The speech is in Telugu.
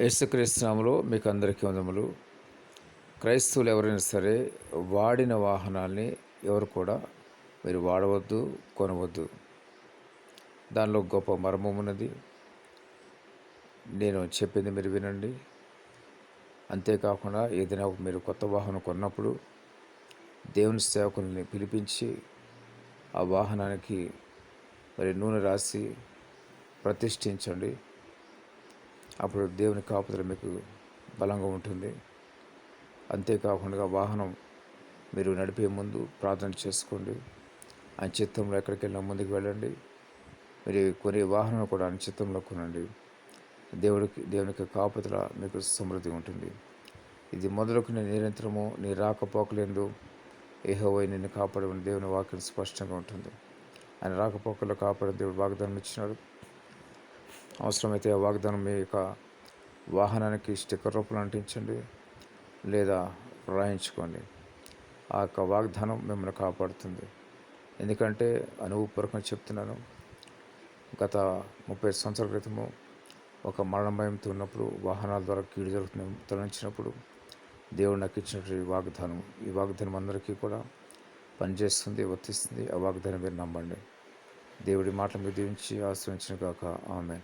యేసుక్రీస్తునాములో మీకు అందరికీ వందములు. క్రైస్తవులు ఎవరైనా సరే వాడిన వాహనాల్ని ఎవరు కూడా మీరు వాడవద్దు కొనవద్దు. దానిలో గొప్ప మర్మం ఉన్నది నేను చెప్పింది మీరు వినండి. అంతేకాకుండా ఏదైనా మీరు కొత్త వాహనం కొన్నప్పుడు దేవుని సేవకుల్ని పిలిపించి ఆ వాహనానికి మరి నూనె రాసి ప్రతిష్ఠించండి. అప్పుడు దేవుని కాపుదల మీకు బలంగా ఉంటుంది. అంతేకాకుండా వాహనం మీరు నడిపే ముందు ప్రార్థన చేసుకోండి. ఆయన ఎక్కడికి వెళ్ళినా ముందుకు వెళ్ళండి. మీరు కొనే వాహనం కూడా ఆయన కొనండి. దేవుడికి దేవునికి కాపుదల మీకు సమృద్ధి ఉంటుంది. ఇది మొదలుకునే నిరంతరము నీ రాకపోకలేందు ఏహోవై నిన్ను కాపాడమని దేవుని వాక్యం స్పష్టంగా ఉంటుంది. ఆయన రాకపోకలు కాపాడే దేవుడు వాగ్దానం ఇచ్చినాడు. అవసరమైతే ఆ వాగ్దానం మీ యొక్క వాహనానికి స్టిక్కర్ రూపంలో అంటించండి లేదా రాయించుకోండి. ఆ యొక్క వాగ్దానం మిమ్మల్ని కాపాడుతుంది. ఎందుకంటే అనుభవపూర్వకంగా చెప్తున్నాను గత ముప్పై సంవత్సరాల క్రితము ఒక మరణ భయంతో ఉన్నప్పుడు వాహనాల ద్వారా కీడు జరుగుతున్న తొలగించినప్పుడు దేవుడు నాకు ఇచ్చినటువంటి వాగ్దానం ఈ వాగ్దానం అందరికీ కూడా పనిచేస్తుంది వర్తిస్తుంది. ఆ వాగ్దానం మీరు నమ్మండి. దేవుడి మాటలు మీరు దీవించి ఆశ్రయించిన కాక ఆమె